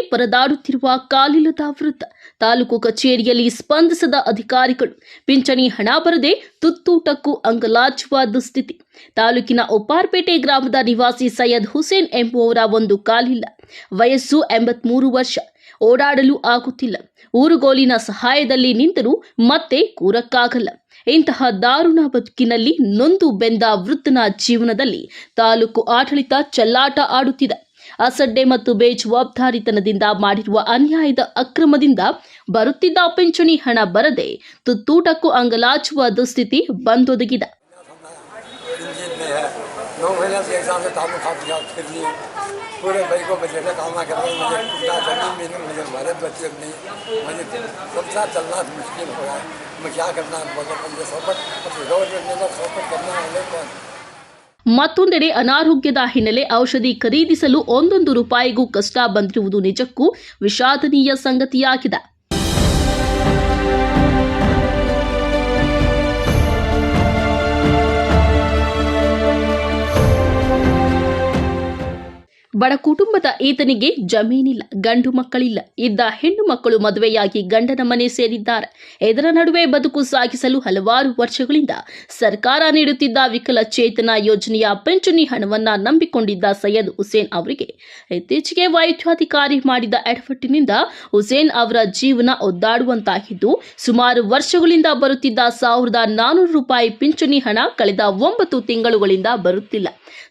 ಪರದಾಡುತ್ತಿರುವ ಕಾಲಿಲ್ಲದ ವೃತ್ತ. ತಾಲೂಕು ಕಚೇರಿಯಲ್ಲಿ ಸ್ಪಂದಿಸದ ಅಧಿಕಾರಿಗಳು, ಪಿಂಚಣಿ ಹಣ ಬರದೆ ತುತ್ತೂಟಕ್ಕೂ ಅಂಗಲಾಚುವ ದುಸ್ಥಿತಿ. ತಾಲೂಕಿನ ಒಪ್ಪಾರ್ಪೇಟೆ ಗ್ರಾಮದ ನಿವಾಸಿ ಸೈಯದ್ ಹುಸೇನ್ ಎಂಬುವವರ ಒಂದು ಕಾಲಿಲ್ಲ. ವಯಸ್ಸು ಎಂಬತ್ಮೂರು ವರ್ಷ. ಓಡಾಡಲು ಆಗುತ್ತಿಲ್ಲ. ಊರುಗೋಲಿನ ಸಹಾಯದಲ್ಲಿ ನಿಂತರೂ ಮತ್ತೆ ಕೂರಕ್ಕಾಗಲ್ಲ. ಇಂತಹ ದಾರುಣ ಬದುಕಿನಲ್ಲಿ ನೊಂದು ಬೆಂದ ವೃತ್ತನ ಜೀವನದಲ್ಲಿ ತಾಲೂಕು ಆಡಳಿತ ಚಲ್ಲಾಟ ಆಡುತ್ತಿದೆ. ಅಸಡ್ಡೆ ಮತ್ತು ಬೇಜವಾಬ್ದಾರಿತನದಿಂದ ಮಾಡಿರುವ ಅನ್ಯಾಯದ ಅಕ್ರಮದಿಂದ ಬರುತ್ತಿದ್ದ ಪಿಂಚಣಿ ಹಣ ಬರದೆ ತುತ್ತೂಟಕ್ಕೂ ಅಂಗಲಾಚುವ ದುಸ್ಥಿತಿ ಬಂದೊದಗಿದೆ इंजीन में है नौ महीने से एक साल से तालुक खा दिया फिर लिए पूरे भाई को बचे से काम ना कर रहे मुझे ना जमीन भी नहीं मुझे हमारे बच्चे नहीं मुझे संसार चलना मुश्किल हो रहा है मैं क्या करना है बोलो मुझे सपोर्ट गवर्नमेंट ने सपोर्ट करना है कौन ಮತ್ತೊಂದೆಡೆ ಅನಾರೋಗ್ಯದ ಹಿನ್ನೆಲೆ ಔಷಧಿ ಖರೀದಿಸಲು ಒಂದೊಂದು ರೂಪಾಯಿಗೂ ಕಷ್ಟ ಬಂದಿರುವುದು ನಿಜಕ್ಕೂ ವಿಷಾದನೀಯ ಸಂಗತಿಯಾಗಿದೆ. ಬಡ ಕುಟುಂಬದ ಈತನಿಗೆ ಜಮೀನಿಲ್ಲ, ಗಂಡು ಮಕ್ಕಳಿಲ್ಲ. ಇದ್ದ ಹೆಣ್ಣು ಮಕ್ಕಳು ಮದುವೆಯಾಗಿ ಗಂಡನ ಮನೆ ಸೇರಿದ್ದಾರೆ. ಇದರ ನಡುವೆ ಬದುಕು ಸಾಗಿಸಲು ಹಲವಾರು ವರ್ಷಗಳಿಂದ ಸರ್ಕಾರ ನೀಡುತ್ತಿದ್ದ ವಿಕಲಚೇತನ ಯೋಜನೆಯ ಪಿಂಚಣಿ ಹಣವನ್ನ ನಂಬಿಕೊಂಡಿದ್ದ ಸೈಯದ್ ಹುಸೇನ್ ಅವರಿಗೆ ಇತ್ತೀಚೆಗೆ ವೈದ್ಯಾಧಿಕಾರಿ ಮಾಡಿದ ಎಡವಟ್ಟಿನಿಂದ ಹುಸೇನ್ ಅವರ ಜೀವನ ಒದ್ದಾಡುವಂತಾಗಿದ್ದು, ಸುಮಾರು ವರ್ಷಗಳಿಂದ ಬರುತ್ತಿದ್ದ ಸಾವಿರದ ನಾನೂರು ರೂಪಾಯಿ ಪಿಂಚಣಿ ಹಣ ಕಳೆದ ಒಂಬತ್ತು ತಿಂಗಳುಗಳಿಂದ ಬರುತ್ತಿಲ್ಲ.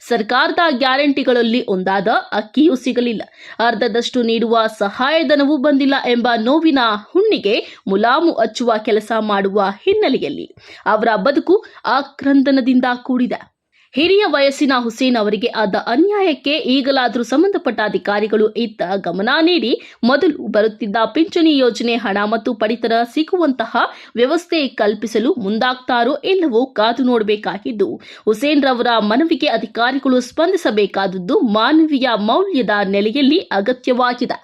ಸರ್ಕಾರದ ಗ್ಯಾರಂಟಿಗಳಲ್ಲಿ ಒಂದಾದ ಅಕ್ಕಿಯೂ ಸಿಗಲಿಲ್ಲ. ಅರ್ಧದಷ್ಟು ನೀಡುವ ಸಹಾಯಧನವೂ ಬಂದಿಲ್ಲ ಎಂಬ ನೋವಿನ ಹುಣ್ಣಿಗೆ ಮುಲಾಮು ಹಚ್ಚುವ ಕೆಲಸ ಮಾಡುವ ಹಿನ್ನೆಲೆಯಲ್ಲಿ ಅವರ ಬದುಕು ಆಕ್ರಂದನದಿಂದ ಕೂಡಿದೆ. ಹಿರಿಯ ವಯಸ್ಸಿನ ಹುಸೇನ್ ಅವರಿಗೆ ಆದ ಅನ್ಯಾಯಕ್ಕೆ ಈಗಲಾದರೂ ಸಂಬಂಧಪಟ್ಟ ಅಧಿಕಾರಿಗಳು ಇತ್ತ ಗಮನ ನೀಡಿ ಮೊದಲು ಬರುತ್ತಿದ್ದ ಪಿಂಚಣಿ ಯೋಜನೆ ಹಣ ಮತ್ತು ಪಡಿತರ ಸಿಗುವಂತಹ ವ್ಯವಸ್ಥೆ ಕಲ್ಪಿಸಲು ಮುಂದಾಗ್ತಾರೋ ಇಲ್ಲವೋ ಕಾದು ನೋಡಬೇಕಾಗಿದ್ದು, ಹುಸೇನ್ ರವರ ಮನವಿಗೆ ಅಧಿಕಾರಿಗಳು ಸ್ಪಂದಿಸಬೇಕಾದದ್ದು ಮಾನವೀಯ ಮೌಲ್ಯದ ನೆಲೆಯಲ್ಲಿ ಅಗತ್ಯವಾಗಿದೆ.